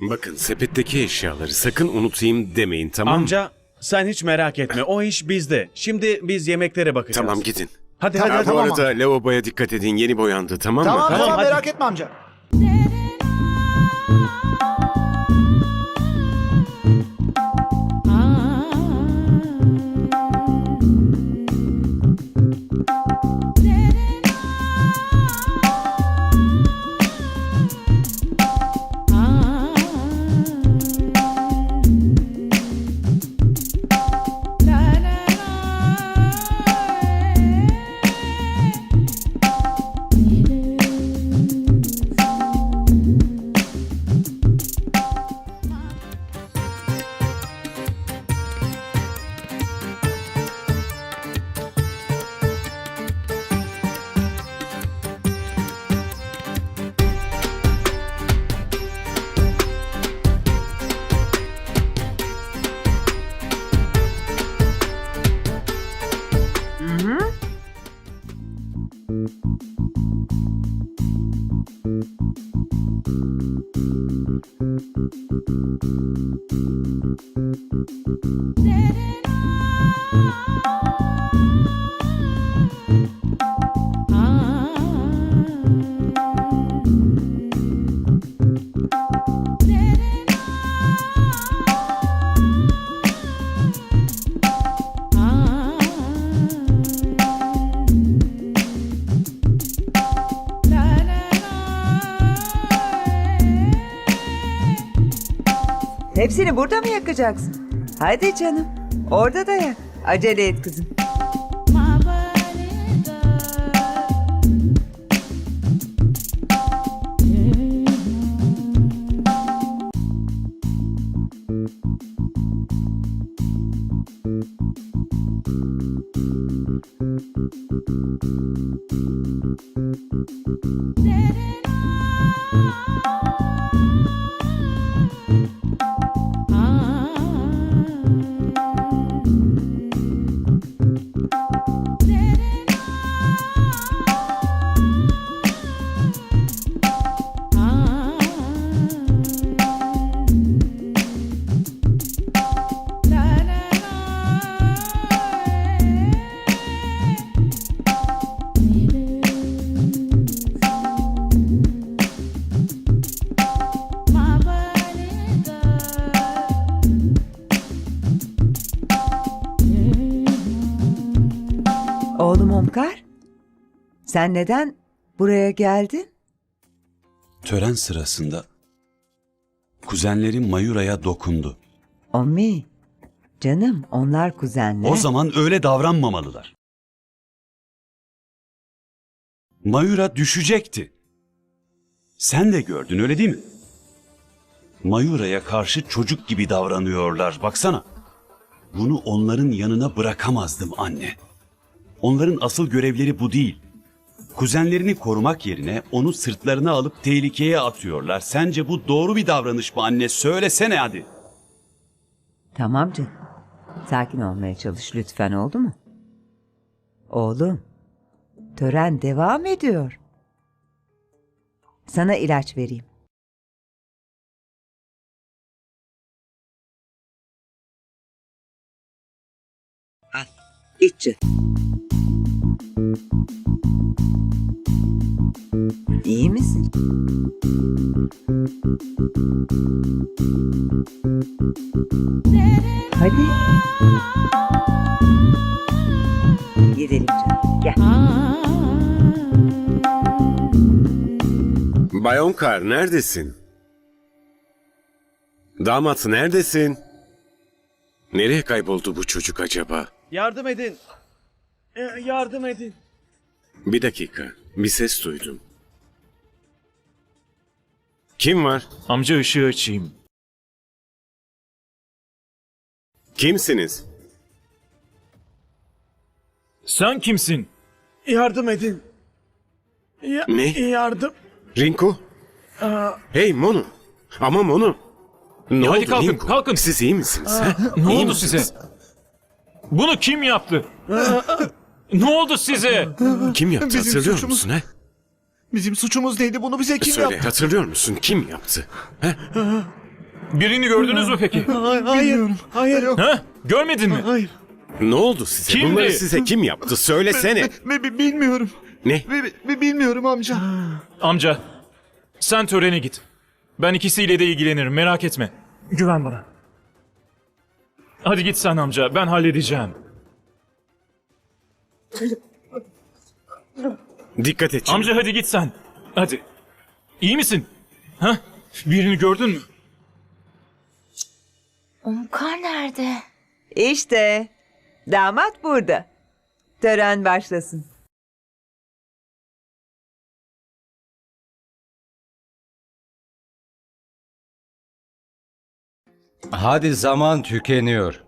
Bakın sepetteki eşyaları sakın unutayım demeyin tamam mı? Amca sen hiç merak etme. O iş bizde. Şimdi biz yemeklere bakacağız. Tamam gidin. Hadi Hadi, hadi. Ha, bu tamam arada lavaboya dikkat edin yeni boyandı tamam mı? Tamam Tamam, merak etme amca. Hepsini burada mı yakacaksın? Hadi canım. Orada da yak. Acele et kızım. Sen neden buraya geldin? Tören sırasında kuzenlerim Mayura'ya dokundu. Ommi. Canım onlar kuzenler. O zaman öyle davranmamalılar. Mayura düşecekti. Sen de gördün öyle değil mi? Mayura'ya karşı çocuk gibi davranıyorlar baksana. Bunu onların yanına bırakamazdım anne. Onların asıl görevleri bu değil. Kuzenlerini korumak yerine onu sırtlarına alıp tehlikeye atıyorlar. Sence bu doğru bir davranış mı anne? Söylesene hadi. Tamam canım. Sakin olmaya çalış lütfen oldu mu? Oğlum. Tören devam ediyor. Sana ilaç vereyim. Al. iç canım. İyi misin? Hadi. Gidelim canım. Gel. Bay Onkar neredesin? Damat neredesin? Nereye kayboldu bu çocuk acaba? Yardım edin. Ee, Yardım edin. Bir dakika. Bir ses duydum. Kim var? Amca ışığı açayım. Kimsiniz? Sen kimsin? Yardım edin. Ya- Ne? Yardım. Rinku? Hey Monu. Ama Monu. Ne hadi oldu kalkın, kalkın. Siz iyi misiniz? ha? Ne İyi oldu misiniz? size? Bunu kim yaptı? Ne oldu size? Kim yaptı Bizim hatırlıyor suçumuz- musun? He? Bizim suçumuz neydi bunu bize kim Söyle yaptı? hatırlıyor musun? Kim yaptı? He? Birini gördünüz mü peki? Hayır, hayır. Ha? Görmedin mi? Hayır. Ne oldu size? Kimdi? Bunları size kim yaptı? Söylesene. Bi- bi- bilmiyorum. Ne? Bi- bi- bilmiyorum amca. Amca, sen törene git. Ben ikisiyle de ilgilenirim, merak etme. Güven bana. Hadi git sen amca, ben halledeceğim. Dikkat et. canım. Amca hadi git sen. Hadi. İyi misin? Ha? Birini gördün mü? Omkar nerede? İşte damat burada. Tören başlasın. Hadi zaman tükeniyor.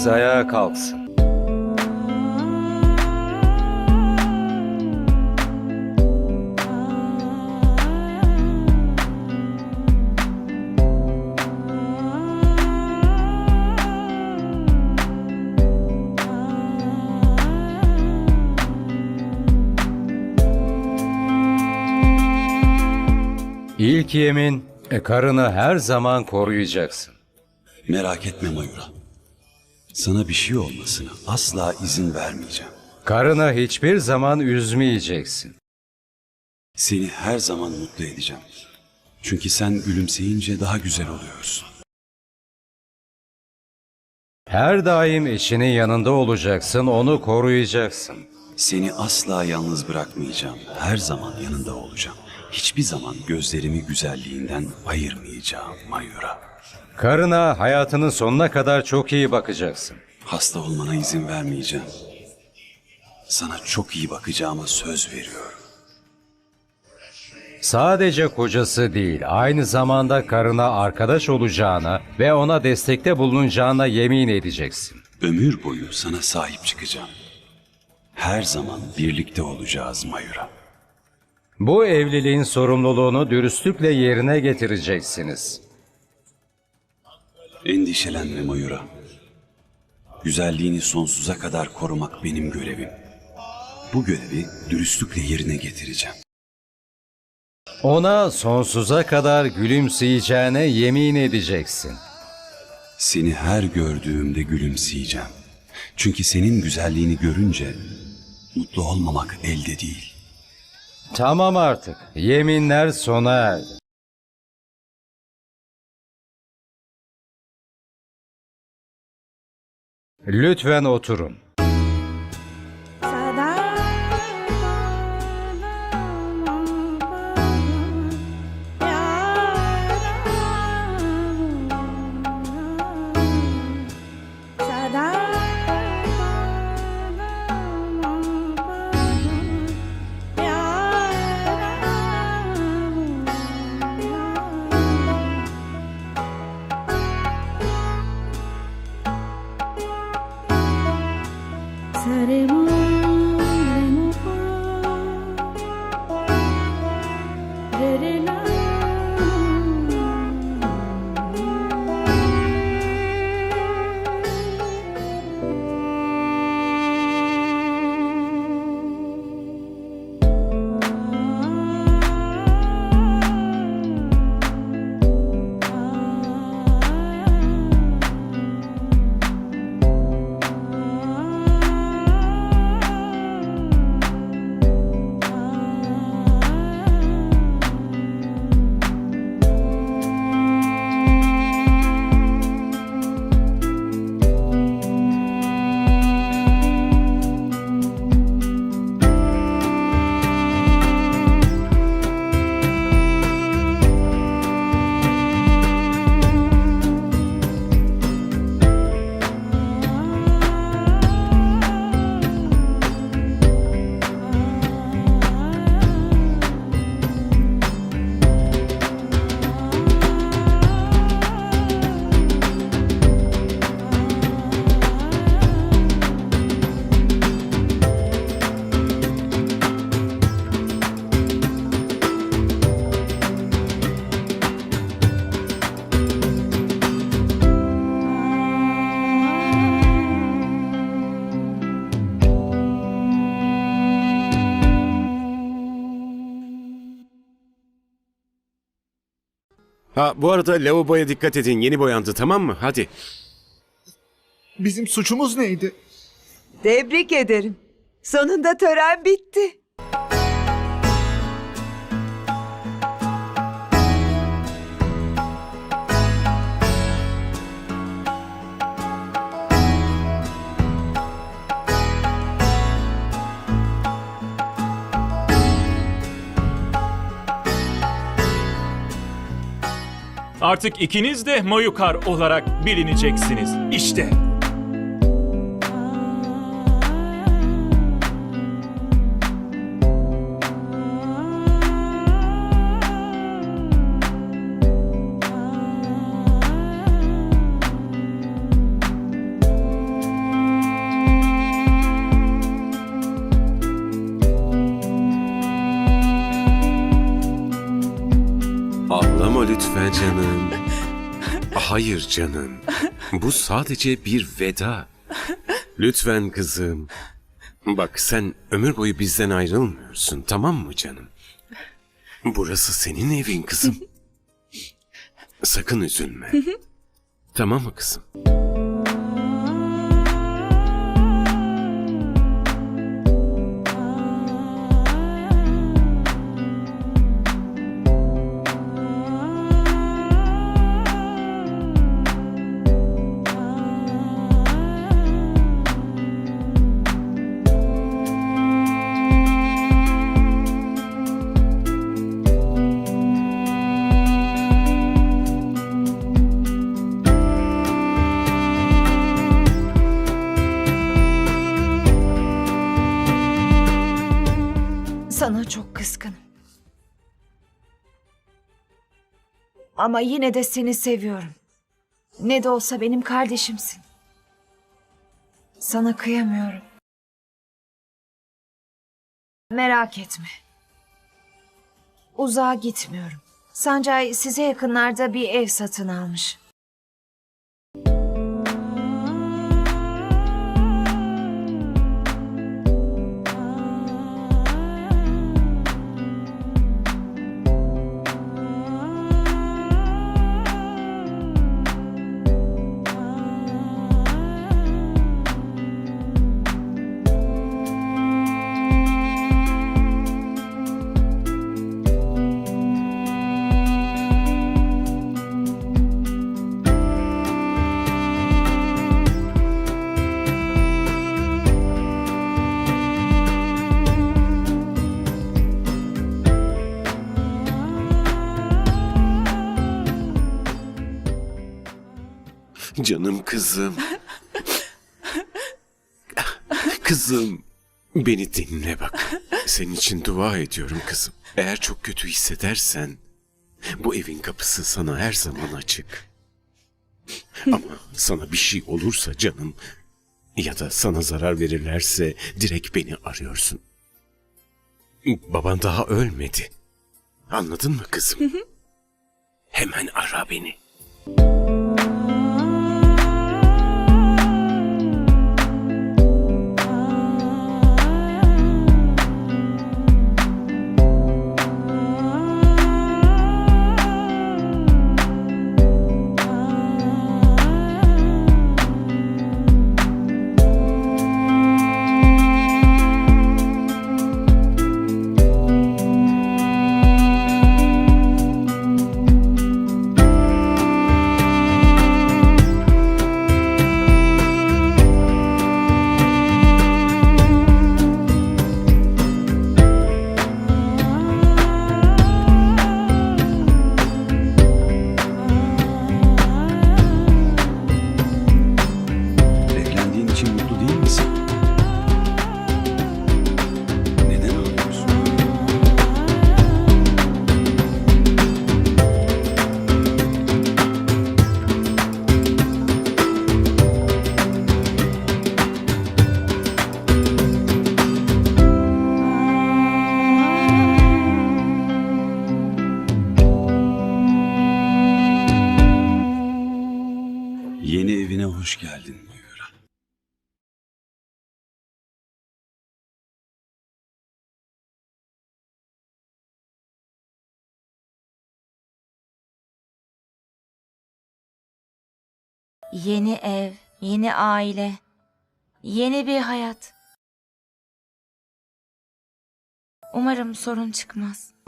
Herkes ayağa kalksın. İlk yemin, e, karını her zaman koruyacaksın. Merak etme Mayura. Sana bir şey olmasına asla izin vermeyeceğim. Karını hiçbir zaman üzmeyeceksin. Seni her zaman mutlu edeceğim. Çünkü sen gülümseyince daha güzel oluyorsun. Her daim eşinin yanında olacaksın, onu koruyacaksın. Seni asla yalnız bırakmayacağım. Her zaman yanında olacağım. Hiçbir zaman gözlerimi güzelliğinden ayırmayacağım Mayura. Karına hayatının sonuna kadar çok iyi bakacaksın. Hasta olmana izin vermeyeceğim. Sana çok iyi bakacağıma söz veriyorum. Sadece kocası değil, aynı zamanda karına arkadaş olacağına ve ona destekte bulunacağına yemin edeceksin. Ömür boyu sana sahip çıkacağım. Her zaman birlikte olacağız Mayura. Bu evliliğin sorumluluğunu dürüstlükle yerine getireceksiniz. Endişelenme Mayura. Güzelliğini sonsuza kadar korumak benim görevim. Bu görevi dürüstlükle yerine getireceğim. Ona sonsuza kadar gülümseyeceğine yemin edeceksin. Seni her gördüğümde gülümseyeceğim. Çünkü senin güzelliğini görünce mutlu olmamak elde değil. Tamam artık. Yeminler sona erdi. Lütfen oturun. Bu arada lavaboya dikkat edin. Yeni boyandı tamam mı? Hadi. Bizim suçumuz neydi? Tebrik ederim. Sonunda tören bitti. Artık ikiniz de Mayukar olarak bilineceksiniz. İşte. Hayır canım. Bu sadece bir veda. Lütfen kızım. Bak sen ömür boyu bizden ayrılmıyorsun tamam mı canım? Burası senin evin kızım. Sakın üzülme. tamam mı kızım? Ama yine de seni seviyorum. Ne de olsa benim kardeşimsin. Sana kıyamıyorum. Merak etme. Uzağa gitmiyorum. Sancay size yakınlarda bir ev satın almış. Canım kızım. Kızım. Beni dinle bak. Senin için dua ediyorum kızım. Eğer çok kötü hissedersen bu evin kapısı sana her zaman açık. Ama sana bir şey olursa canım ya da sana zarar verirlerse direkt beni arıyorsun. Baban daha ölmedi. Anladın mı kızım? Hemen ara beni. Hoş geldin Moira. Yeni ev, yeni aile, yeni bir hayat. Umarım sorun çıkmaz.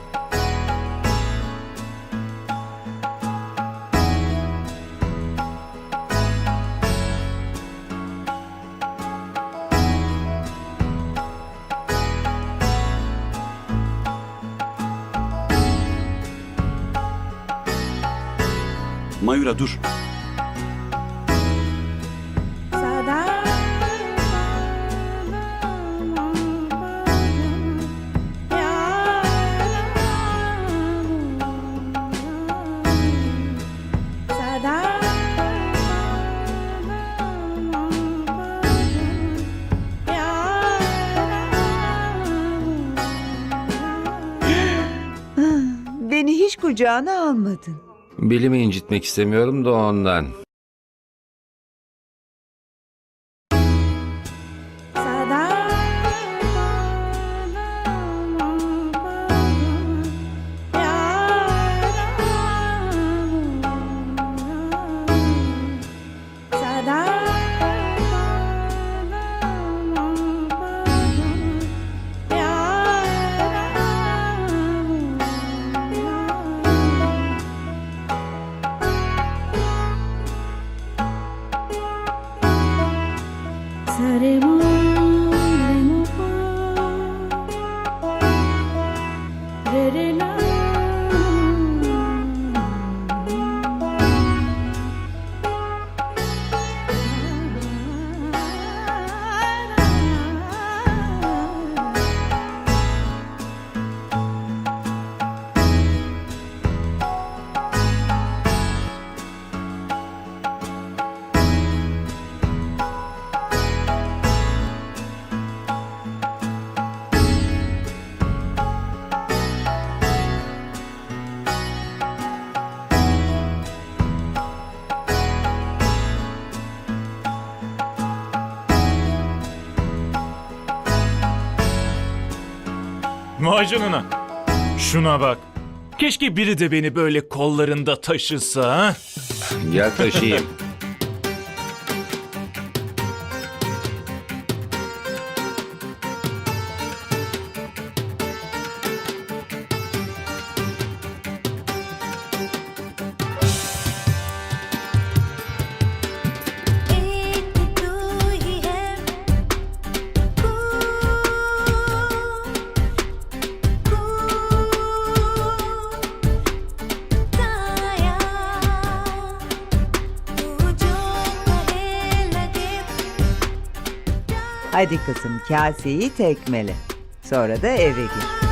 Mayura dur. Beni hiç kucağına almadın. Bilimi incitmek istemiyorum da ondan. Vay. Şuna bak. Keşke biri de beni böyle kollarında taşısa. ha? Gel taşıyayım. Hadi kızım kaseyi tekmele. Sonra da eve gir.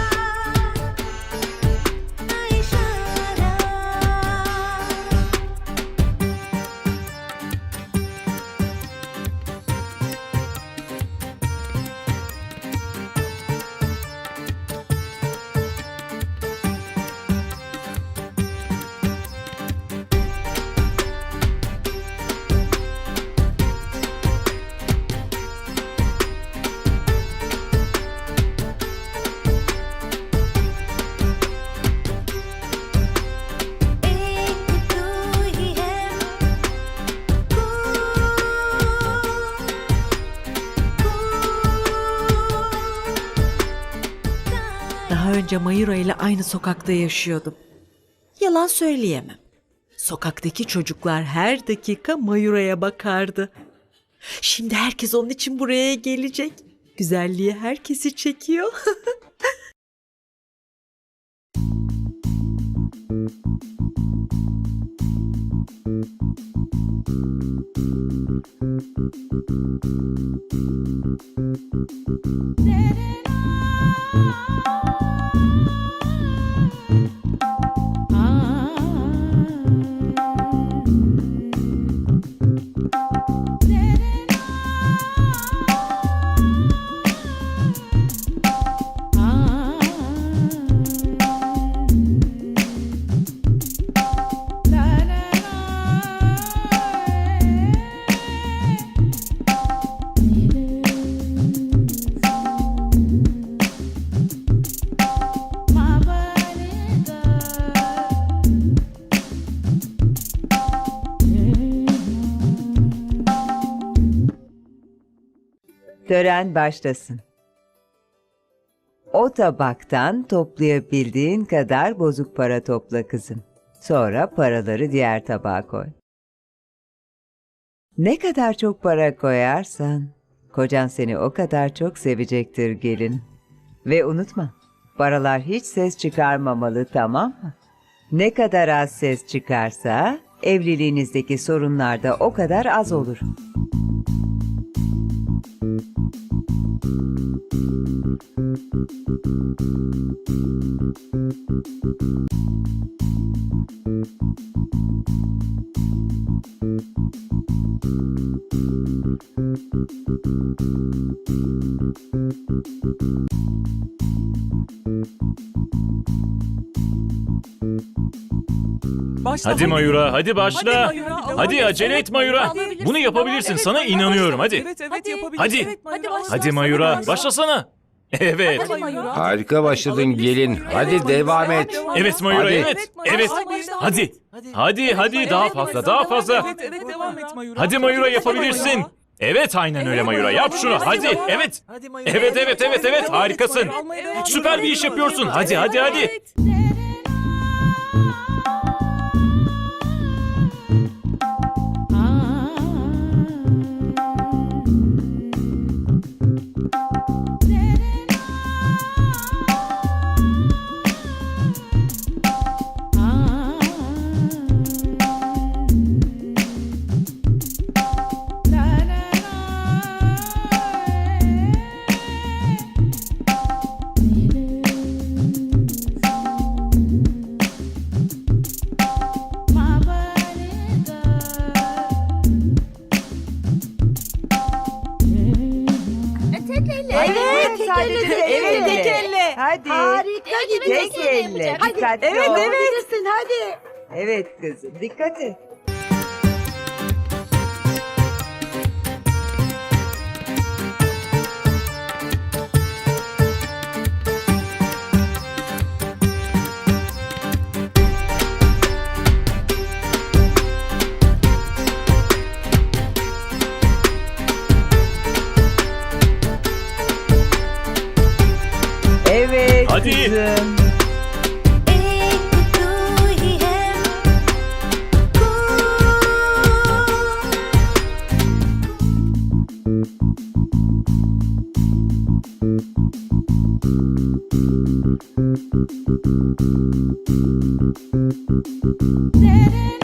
önce Mayura ile aynı sokakta yaşıyordum. Yalan söyleyemem. Sokaktaki çocuklar her dakika Mayura'ya bakardı. Şimdi herkes onun için buraya gelecek. Güzelliği herkesi çekiyor. Thank you. Tören başlasın. O tabaktan toplayabildiğin kadar bozuk para topla kızım. Sonra paraları diğer tabağa koy. Ne kadar çok para koyarsan, kocan seni o kadar çok sevecektir gelin. Ve unutma, paralar hiç ses çıkarmamalı tamam mı? Ne kadar az ses çıkarsa, evliliğinizdeki sorunlar da o kadar az olur. Hadi Mayura, hadi başla. Hadi acele et Mayura. Bunu yapabilirsin. Sana inanıyorum. Hadi. Evet evet. Hadi. Evet, Mayura. Hadi Mayura, başlasana. Evet. Harika başladın gelin. Hadi devam et. Evet Mayura, Hadi. evet. Evet. Hadi. Hadi, hadi daha fazla, daha fazla. Evet evet devam et Mayura. Hadi Mayura yapabilirsin. Evet aynen öyle Mayura. Yap şunu. Hadi. Evet. Evet, evet, evet, evet. Harikasın. Süper bir iş yapıyorsun. Hadi, hadi, hadi. Elle. tek elle. Hadi. Harika gibi Tek elle. Dikkatli Evet ol. evet. hadi. Evet kızım, dikkat et. Evet Hadi.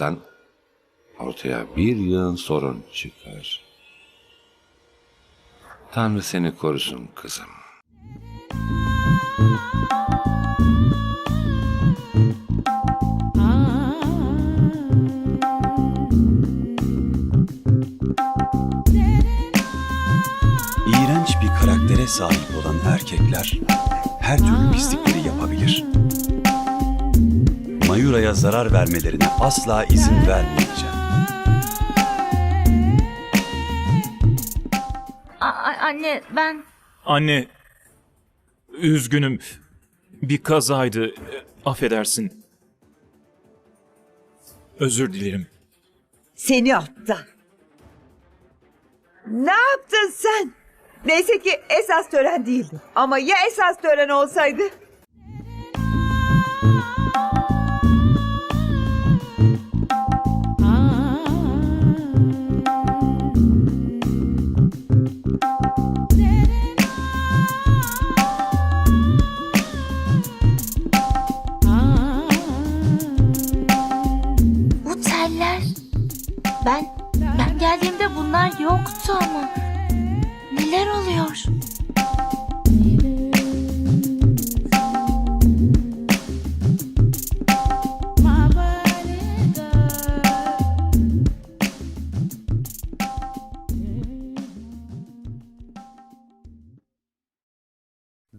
Zorlarsan ortaya bir yığın sorun çıkar. Tanrı seni korusun kızım. İğrenç bir karaktere sahip olan erkekler her türlü pislikleri yapabilir. Mayura'ya zarar vermelerine asla izin vermeyeceğim. anne ben Anne, üzgünüm. Bir kazaydı. Affedersin. Özür dilerim. Seni aptal. Ne yaptın sen? Neyse ki esas tören değildi. Ama ya esas tören olsaydı?